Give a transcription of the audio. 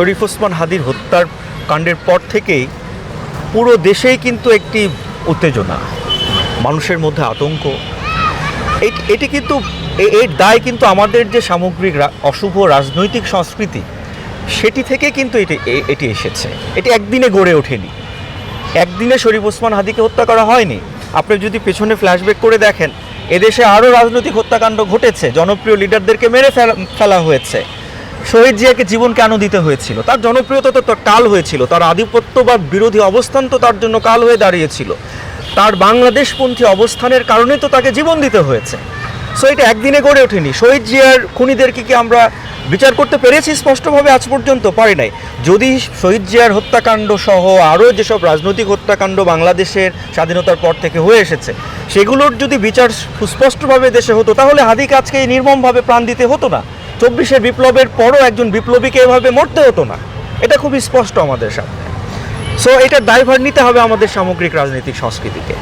শরীফ ওসমান হাদির হত্যার কাণ্ডের পর থেকেই পুরো দেশেই কিন্তু একটি উত্তেজনা, মানুষের মধ্যে আতঙ্ক। এটি- কিন্তু এর দায় কিন্তু আমাদের যে সামগ্রিক অশুভ রাজনৈতিক সংস্কৃতি, সেটি থেকে কিন্তু এটি এটি এসেছে। এটি একদিনে গড়ে ওঠেনি। একদিনে শরীফ ওসমান হাদিকে হত্যা করা হয়নি। আপনি যদি পেছনে ফ্ল্যাশব্যাক করে দেখেন, এদেশে আরও রাজনৈতিক হত্যাকাণ্ড ঘটেছে। জনপ্রিয় লিডারদেরকে মেরে ফেলা হয়েছে। শহীদ জিয়াকে জীবন কেন দিতে হয়েছিল। তার জনপ্রিয়তা তো তার কাল হয়েছিল। তার আধিপত্য বা বিরোধী অবস্থান তো তার জন্য কাল হয়ে দাঁড়িয়েছিল। তার বাংলাদেশপন্থী অবস্থানের কারণে তো তাকে জীবন দিতে হয়েছে। সো এটা একদিনে গড়ে ওঠেনি। শহীদ জিয়ার খুনিদেরকে কি আমরা বিচার করতে পেরেছি? স্পষ্টভাবে আজ পর্যন্ত পারি নাই। যদি শহীদ জিয়ার হত্যাকাণ্ড সহ আরও যেসব রাজনৈতিক হত্যাকাণ্ড বাংলাদেশের স্বাধীনতার পর থেকে হয়ে এসেছে, সেগুলোর যদি বিচার সুস্পষ্টভাবে দেশে হতো, তাহলে হাদিকে আজকে নির্মমভাবে প্রাণ দিতে হতো না। চব্বিশের বিপ্লবের পরও একজন বিপ্লবীকে এভাবে মরতে হতো না। এটা খুবই স্পষ্ট আমাদের সামনে। সো এটা দায়ভার নিতে হবে আমাদের সামগ্রিক রাজনৈতিক সংস্কৃতিকে।